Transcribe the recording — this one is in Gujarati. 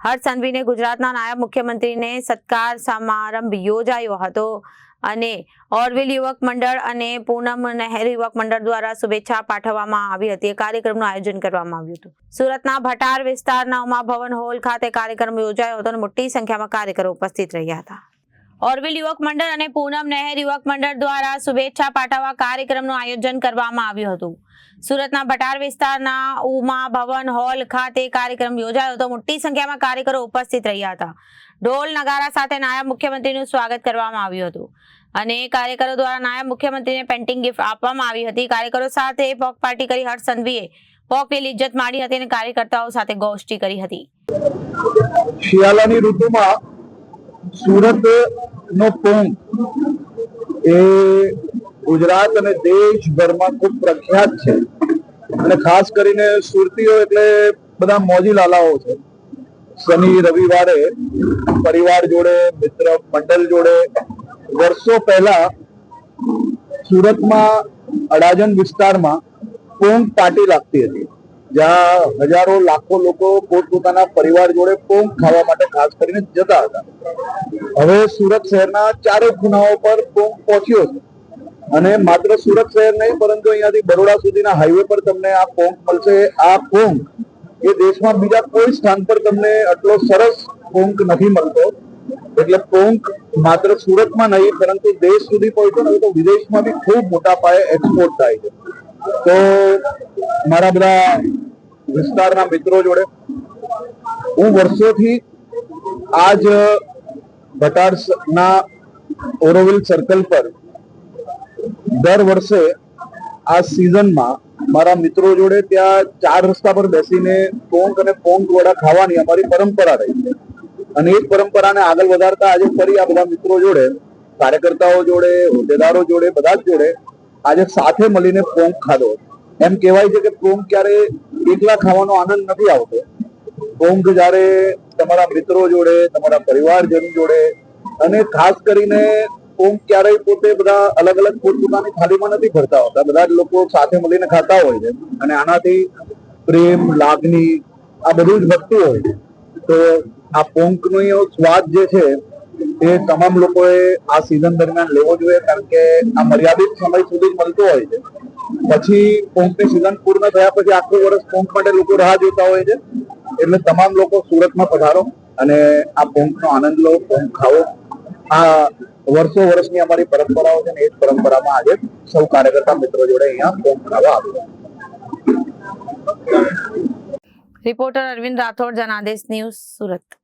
હર્ષ સંઘવીને ગુજરાતના નાયબ મુખ્યમંત્રીને સત્કાર સમારંભ યોજાયો હતો અને ઓરવિલ યુવક મંડળ અને પૂનમ નહેર યુવક મંડળ દ્વારા શુભેચ્છા પાઠવવામાં આવી હતી. કાર્યક્રમનું આયોજન કરવામાં આવ્યું હતું. સુરતના ભટાર વિસ્તારના ઉમા ભવન હોલ ખાતે કાર્યક્રમ યોજાયો હતો અને મોટી સંખ્યામાં કાર્યકરો ઉપસ્થિત રહ્યા હતા. ઓરવિલ યુવક મંડળ અને પૂનમ નહેર યુવક મંડળ દ્વારા શુભેચ્છા પાઠવવા કાર્યક્રમનું આયોજન કરવામાં આવ્યું હતું. સુરતના ભટાર વિસ્તારના ઉમા ભવન હોલ ખાતે કાર્યક્રમ યોજાયો હતો. મોટી સંખ્યામાં કાર્યકરો ઉપસ્થિત રહ્યા હતા. ઢોલ નગારા સાથે નાયબ મુખ્યમંત્રીનું સ્વાગત કરવામાં આવ્યું હતું. અને કાર્યકરો દ્વારા નાયબ મુખ્યમંત્રીને પેન્ટિંગ ગિફ્ટ આપવામાં આવી હતી. કાર્યકરો સાથે પોક પાર્ટી કરી હર્ષ સંઘવીએ પોકની ઇજ્જત માણી હતી અને કાર્યકર્તાઓ સાથે ગોષ્ઠી કરી હતી. શિયાળાની ઋતુમાં સુરત નો પોંગ એ ગુજરાત અને દેશભરમાં ખૂબ પ્રખ્યાત છે. અને ખાસ કરીને સુરતીઓ એટલે બધા મોજી લાલાઓ છે. શનિ, રવિવારે પરિવાર જોડે, મિત્ર, મંડળ જોડે વર્ષો પહેલા સુરતમાં અડાજણ વિસ્તારમાં પોંગ પાર્ટી લાગતી હતી. જ્યાં હજારો લાખો લોકો પોતપોતાના પરિવાર જોડે પોંગ ખાવા માટે ખાસ કરીને જતા હતા. હવે સુરત શહેરના ચારે ખૂણાઓ પર પોંગ પહોંચ્યો છે. અને માત્ર સુરત શહેર નહીં, પરંતુ અહીંયાથી બરોડા સુધીના હાઈવે પર તમને આ પોંગ મળશે. આ પોંગ એ દેશમાં બીજા કોઈ સ્થાન પર તમને આટલો સરસ પોંક નથી મળતો. એટલે પોંક માત્ર સુરતમાં નહીં, પરંતુ દેશ સુધી પહોંચ્યો ને તો વિદેશમાં બી ખૂબ મોટા પાયે એક્સપોર્ટ થાય છે. તો મારા બધા વિસ્તારના મિત્રો જોડે હું વર્ષોથી આજ ભટાડના ઓરોવિલ સર્કલ પર દર વર્ષે આ સિઝનમાં મારા મિત્રો જોડે ત્યાં ચાર રસ્તા પર બેસીને પોંક અને પોંક વડા ખાવાની અમારી પરંપરા રહી. છે અને એ પરંપરાને આગળ વધારતા આજે ફરી આ બધા મિત્રો જોડે કાર્યકર્તાઓ જોડે, હોદ્દેદારો જોડે, બધા જ જોડે આજે સાથે મળીને પોંક ખાધો. એમ કહેવાય છે કે પોંક ક્યારે એકલા ખાવાનો આનંદ નથી આવતો. પોંક જ્યારે તમારા મિત્રો જોડે, તમારા પરિવારજન જોડે અને ખાસ કરીને પોંક ક્યારેય પોતે બધા અલગ અલગ પોતપોતાની થાળીમાં નથી ભરતા હોતા. બધા જ લોકો સાથે મળીને ખાતા હોય છે. અને આનાથી પ્રેમ, લાગણી આ બધું જ વધતું હોય છે. તો આ પોંકનો સ્વાદ જે છે એ તમામ લોકોએ આ સિઝન દરમિયાન લેવો જોઈએ, કારણ કે આ મર્યાદિત સમય સુધી મળતો હોય છે. પછી પોંકની સિઝન પૂર્ણ થયા પછી આખું વર્ષ પોંક માટે લોકો રાહ જોતા હોય છે. એટલે તમામ લોકો સુરતમાં પધારો અને આ પોંકનો આનંદ લો પોંક ખાઓ. આ વર્ષો વર્ષની અમારી પરંપરાઓ છે ને એ જ પરંપરામાં આજે સૌ કાર્યકર્તા મિત્રો જોડે અહીંયા પોંક ખાવા આવ્યો રિપોર્ટર અરવિંદ રાઠોડ, જનાદેશ ન્યૂઝ સુરત.